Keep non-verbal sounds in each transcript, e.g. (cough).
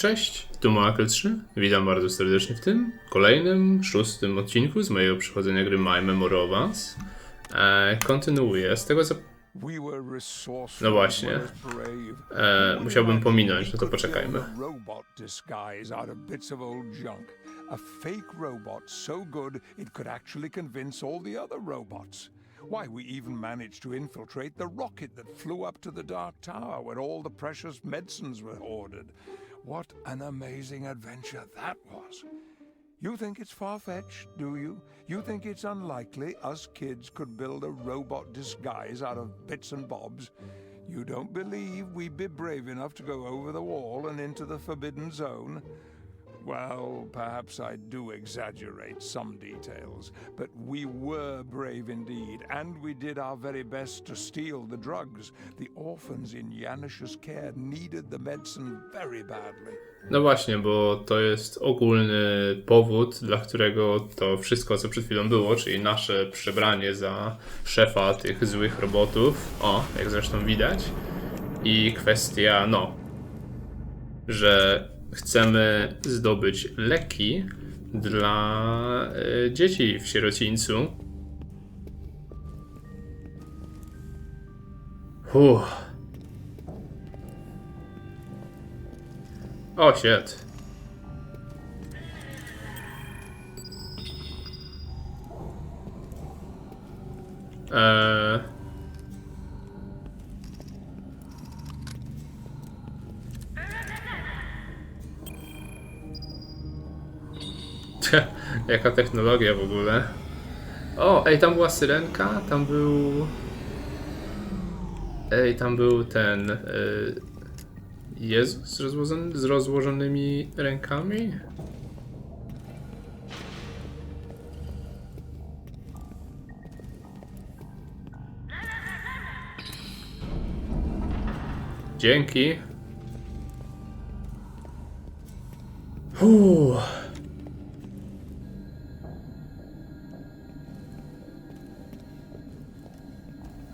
Cześć, tu Moakel 3. Witam bardzo serdecznie w tym kolejnym, szóstym odcinku z mojego przychodzenia gry My Memory of Us. E, kontynuuję z tego co... No właśnie. E, musiałbym pominąć, no to poczekajmy. A fake robot so good it could actually convince all the other robots. Why, we even managed to infiltrate the rocket that flew up to the Dark Tower where all the precious medicines were hoarded. What an amazing adventure that was. You think it's far fetched, do you? You think it's unlikely us kids could build a robot disguise out of bits and bobs? You don't believe we'd be brave enough to go over the wall and into the forbidden zone? Well, perhaps I do exaggerate some details, but we were brave indeed, and we did our very best to steal the drugs. The orphans in Janish's care needed the medicine very badly. No właśnie, bo to jest ogólny powód, dla którego to wszystko, co przed chwilą było, czyli nasze przebranie za szefa tych złych robotów, o, jak zresztą widać, i kwestia, no, że chcemy zdobyć leki dla y, dzieci w sierocińcu. O, shit. Eee... Jaka technologia w ogóle. O, ej, tam była syrenka, tam był... Ej, tam był ten... Y... Jezus z, rozłożony, z rozłożonymi rękami? Dzięki. Uff.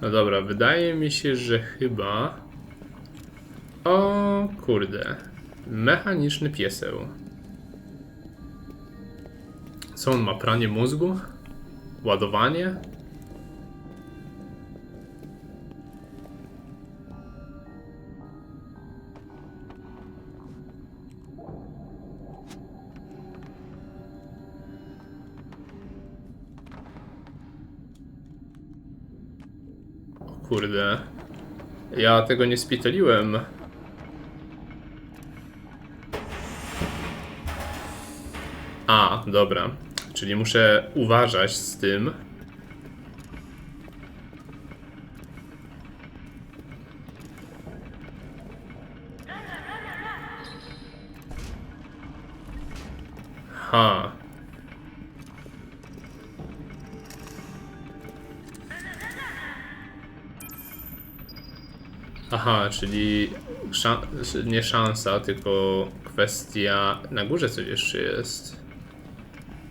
No dobra, wydaje mi się, że chyba... O kurde. Mechaniczny pieseł. Co on ma? Pranie mózgu? Ładowanie? Kurde. Ja tego nie spiteliłem. A, dobra. Czyli muszę uważać z tym. Ha. Aha, czyli szan nie szansa, tylko kwestia. Na górze coś jeszcze jest.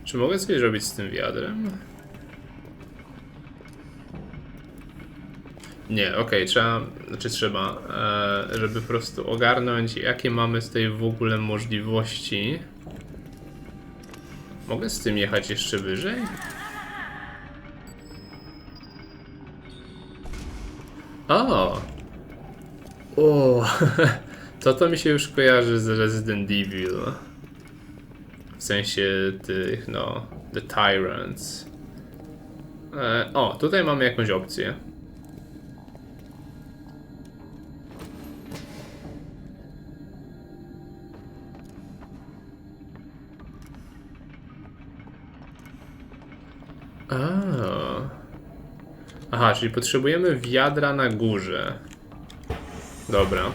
Czy mogę coś zrobić z tym wiadrem? Nie, okej, trzeba, znaczy trzeba, e, żeby po prostu ogarnąć, jakie mamy z tej w ogóle możliwości. Mogę z tym jechać jeszcze wyżej? O! (laughs) To to mi się już kojarzy z Resident Evil. W sensie tych, no, The Tyrants. E, o, tutaj mamy jakąś opcję. A. Aha, czyli potrzebujemy wiadra na górze. Dobra.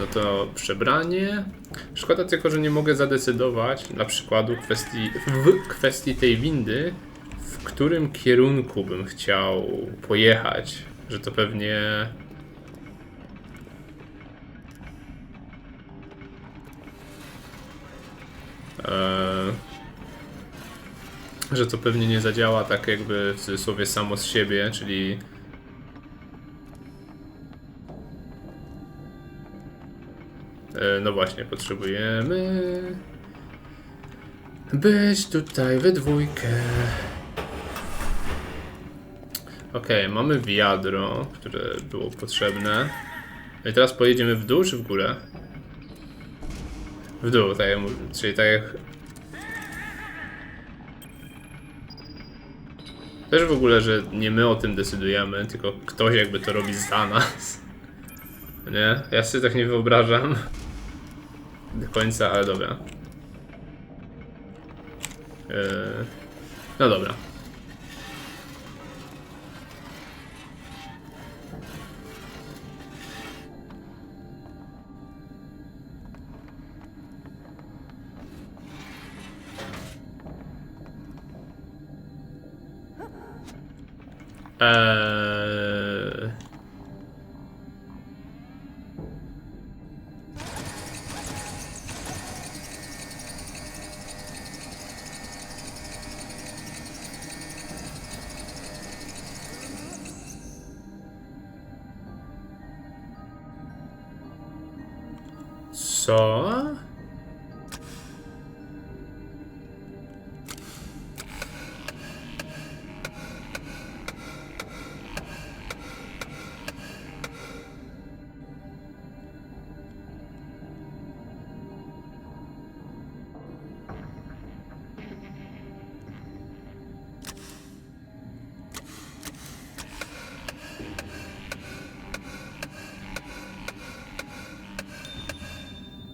No to przebranie. Szkoda tylko, że nie mogę zadecydować na przykładu kwestii, w kwestii tej windy, w którym kierunku bym chciał pojechać. Że to pewnie. Eee, że to pewnie nie zadziała tak jakby w cudzysłowie samo z siebie, czyli No właśnie, potrzebujemy być tutaj we dwójkę. Okej, mamy wiadro, które było potrzebne. No i teraz pojedziemy w dół czy w górę? W dół, tak jak, czyli tak jak... Też w ogóle, że nie my o tym decydujemy, tylko ktoś jakby to robi za nas. (laughs) Nie? Ja sobie tak nie wyobrażam. Do końca, ale dobra. Eee, no dobra. Eee... Co?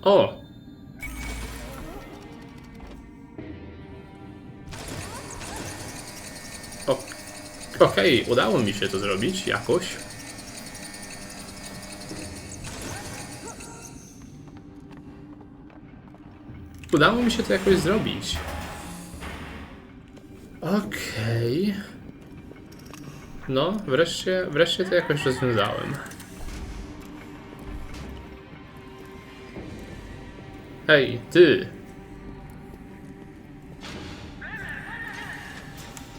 O! Okej, udało mi się to zrobić jakoś. Udało mi się to jakoś zrobić. Okej. No, wreszcie, wreszcie to jakoś rozwiązałem. Hej, ty!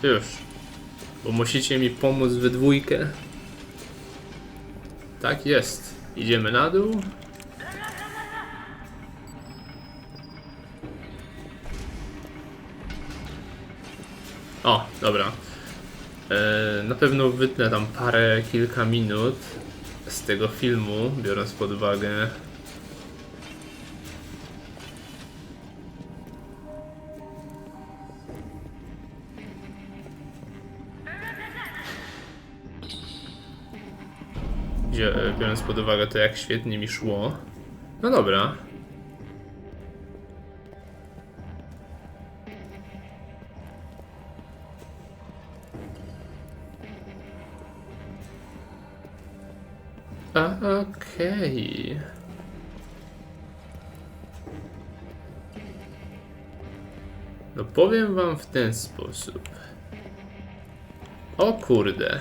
Już. Bo musicie mi pomóc we dwójkę. Tak jest. Idziemy na dół. O, dobra. E, na pewno wytnę tam parę, kilka minut z tego filmu, biorąc pod uwagę biorąc pod uwagę to, jak świetnie mi szło. No dobra. A, okej. No powiem wam w ten sposób. O kurde.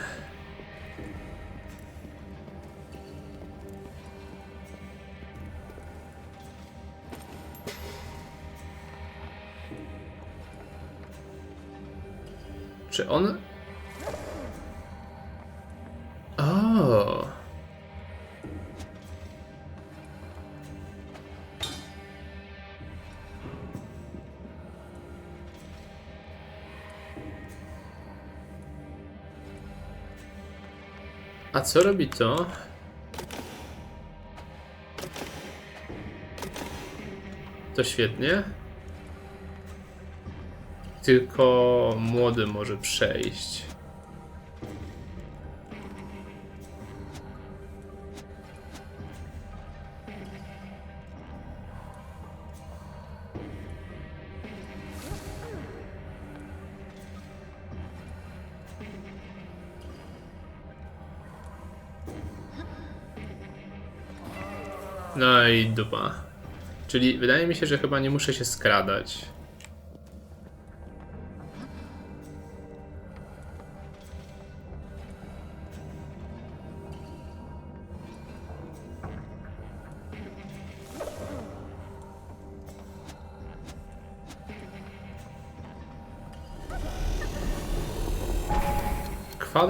Czy on. O. A co robi to? To świetnie. Tylko młody może przejść. No i dupa. Czyli wydaje mi się, że chyba nie muszę się skradać.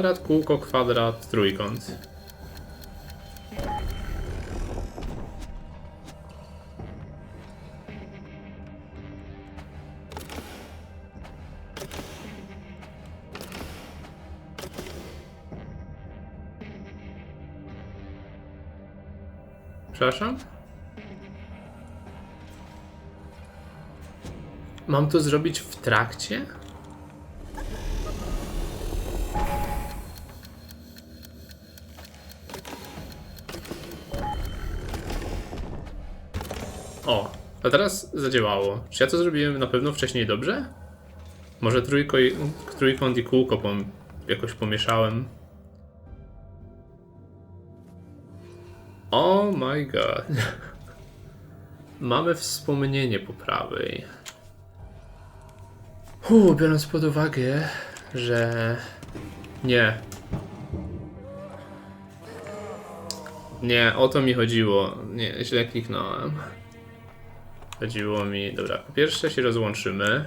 kwadrat, kółko, kwadrat, trójkąt. Przepraszam? Mam to zrobić w trakcie? Teraz zadziałało. Czy ja to zrobiłem na pewno wcześniej dobrze? Może trójko i, trójkąt i kółko pom, jakoś pomieszałem. Oh my god. (laughs) Mamy wspomnienie po prawej. Uu, biorąc pod uwagę, że... Nie. Nie, o to mi chodziło. Nie, źle kliknąłem. Chodziło mi... Dobra, po pierwsze się rozłączymy.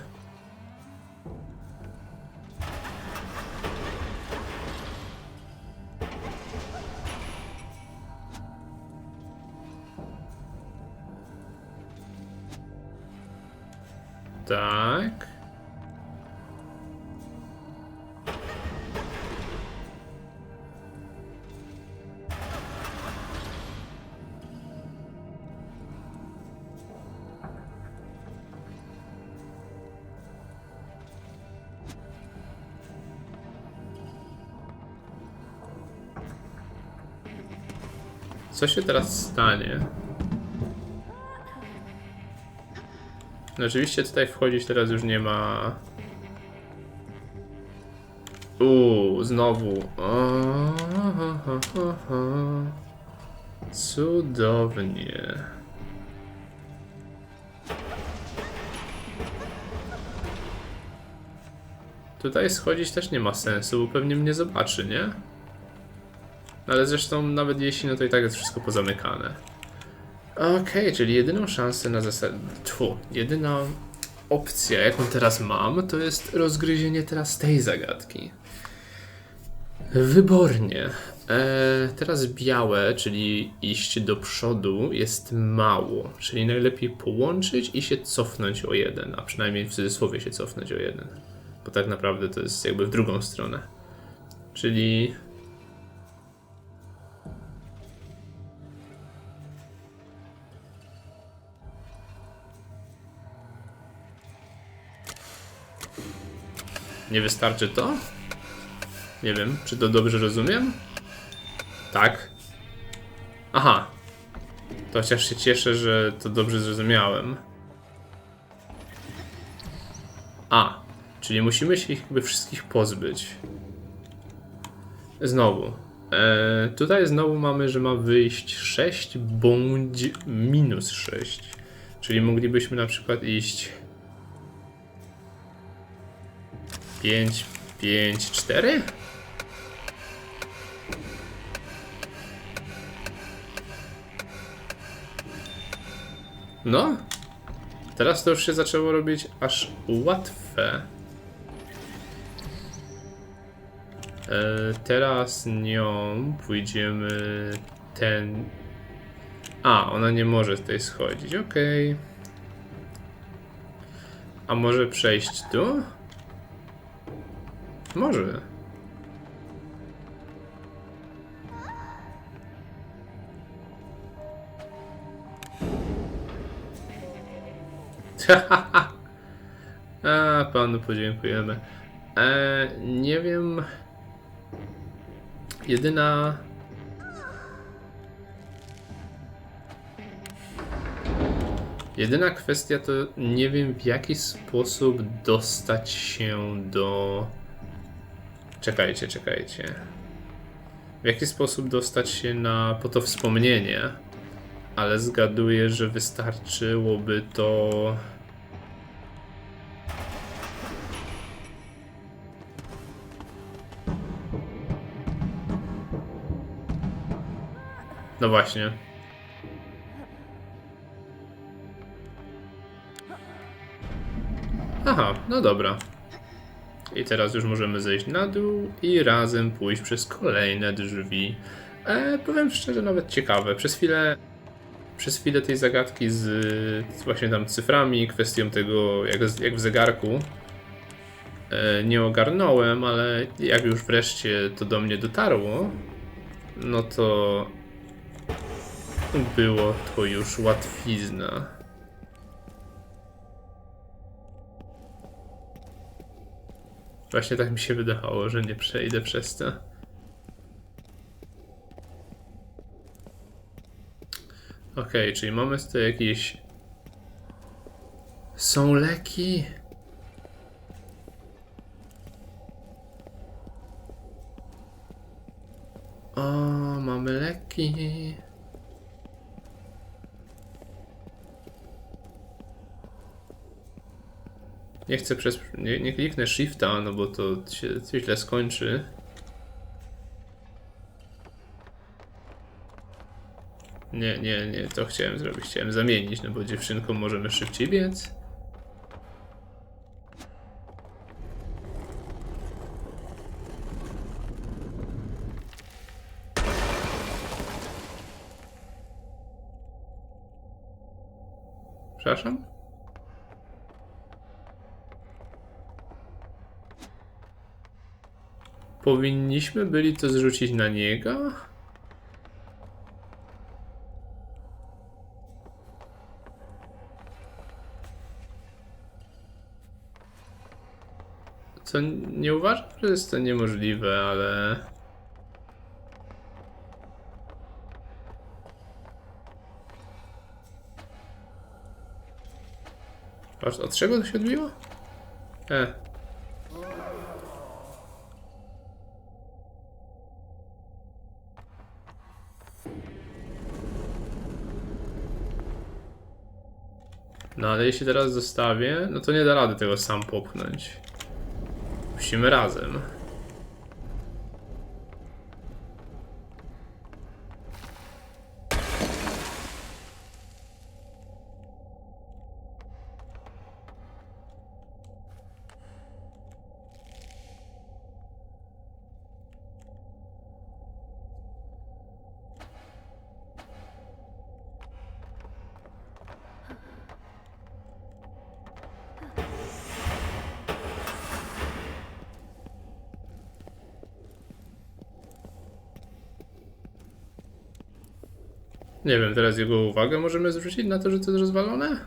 Co się teraz stanie? No Oczywiście tutaj wchodzić teraz już nie ma. Uuu, znowu. Cudownie. Tutaj schodzić też nie ma sensu, bo pewnie mnie zobaczy, nie? Ale zresztą nawet jeśli, no to i tak jest wszystko pozamykane. Okej, czyli jedyną szansę na zasadzie. Tfu, jedyna opcja, jaką teraz mam, to jest rozgryzienie teraz tej zagadki. Wybornie. E, teraz białe, czyli iść do przodu, jest mało. Czyli najlepiej połączyć i się cofnąć o jeden, a przynajmniej w cudzysłowie się cofnąć o jeden. Bo tak naprawdę to jest jakby w drugą stronę. Czyli Nie wystarczy to? Nie wiem, czy to dobrze rozumiem? Tak. Aha. To chociaż się cieszę, że to dobrze zrozumiałem. A, czyli musimy się ich jakby wszystkich pozbyć. Znowu. E, tutaj znowu mamy, że ma wyjść 6 bądź minus 6. Czyli moglibyśmy na przykład iść 5, 5, 4? No. Teraz to już się zaczęło robić aż łatwe. E, teraz nią pójdziemy ten. A, ona nie może tutaj schodzić, okej. A może przejść tu? Może. (laughs) A, panu podziękujemy. E, nie wiem. Jedyna. Jedyna kwestia to nie wiem w jaki sposób dostać się do. Czekajcie, czekajcie. W jaki sposób dostać się na po to wspomnienie? Ale zgaduję, że wystarczyłoby to. No właśnie. Aha, no dobra. I teraz już możemy zejść na dół i razem pójść przez kolejne drzwi. E, powiem szczerze, nawet ciekawe. Przez chwilę, przez chwilę tej zagadki z, z właśnie tam cyframi, kwestią tego, jak, jak w zegarku, e, nie ogarnąłem, ale jak już wreszcie to do mnie dotarło, no to było to już łatwizna. Właśnie tak mi się wydawało, że nie przejdę przez to. Okej, czyli mamy tutaj jakieś... Są leki? O, mamy leki. Nie chcę przez. Nie, nie kliknę shifta, no bo to się źle skończy. Nie, nie, nie, to chciałem zrobić. Chciałem zamienić, no bo dziewczynką możemy szybciej biec. Przepraszam? Powinniśmy byli to zrzucić na niego? Co nie uważam, że jest to niemożliwe, ale. Aż od czego to się odbiło? E. No ale jeśli teraz zostawię, no to nie da rady tego sam popchnąć. Musimy razem. Nie wiem, teraz jego uwagę możemy zwrócić na to, że to jest rozwalone?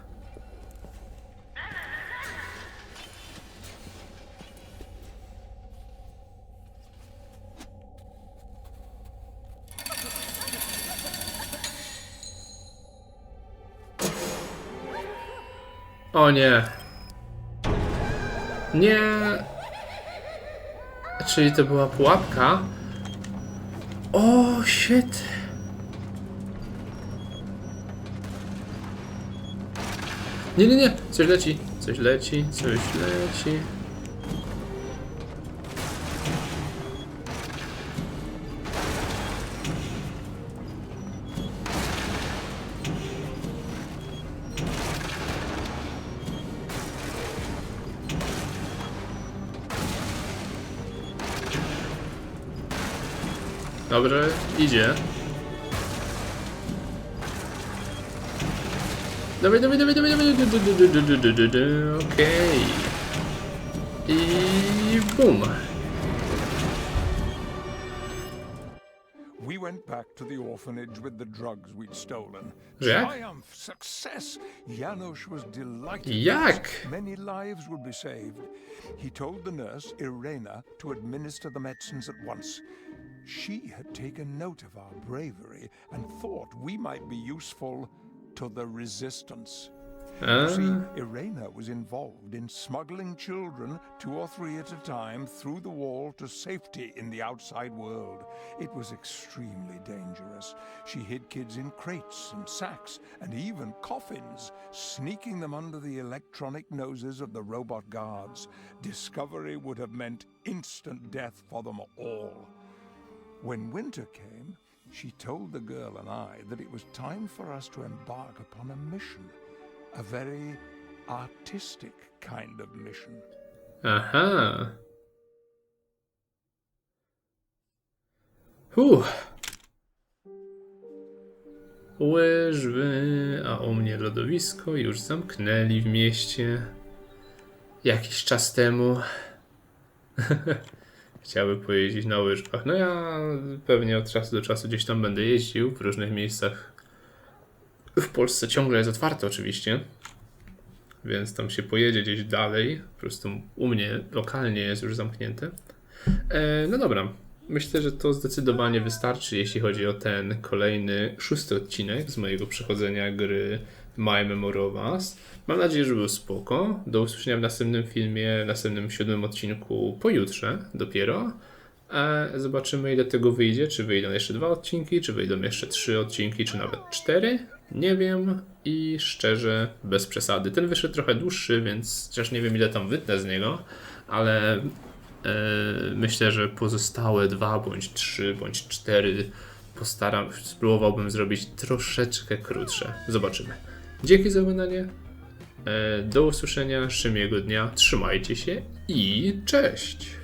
O nie. Nie. Czyli to była pułapka? O, shit. Nie, nie, nie, coś leci, coś leci, coś leci. Dobrze, idzie. Okej. Eh, I bum. We went back to the orphanage with the drugs we'd stolen. Jak? Triumph, success. Janusz was delighted. Jak? Many lives would be saved. He told the nurse, Irena, to administer the medicines at once. She had taken note of our bravery and thought we might be useful to the resistance. Ah. You see, Irena was involved in smuggling children, two or three at a time, through the wall to safety in the outside world. It was extremely dangerous. She hid kids in crates and sacks and even coffins, sneaking them under the electronic noses of the robot guards. Discovery would have meant instant death for them all. When winter came, she told the girl and I that it was time for us to embark upon a mission. A very artistic kind of mission. aha. Huh. Łyżwy, a u mnie lodowisko już zamknęli w mieście. Jakiś czas temu. (laughs) Chciały pojeździć na łyżwach. No ja pewnie od czasu do czasu gdzieś tam będę jeździł w różnych miejscach w Polsce ciągle jest otwarte oczywiście, więc tam się pojedzie gdzieś dalej. Po prostu u mnie lokalnie jest już zamknięte. E, no dobra, myślę, że to zdecydowanie wystarczy, jeśli chodzi o ten kolejny szósty odcinek z mojego przechodzenia gry My Memory of Us. Mam nadzieję, że był spoko. Do usłyszenia w następnym filmie, w następnym siódmym odcinku pojutrze dopiero. E, zobaczymy ile tego wyjdzie, czy wyjdą jeszcze dwa odcinki, czy wyjdą jeszcze trzy odcinki, czy nawet cztery. Nie wiem i szczerze, bez przesady. Ten wyszedł trochę dłuższy, więc chociaż nie wiem ile tam wytnę z niego, ale e, myślę, że pozostałe dwa, bądź trzy, bądź cztery postaram, spróbowałbym zrobić troszeczkę krótsze. Zobaczymy. Dzięki za oglądanie. E, Do usłyszenia, szybkiego dnia, trzymajcie się i cześć!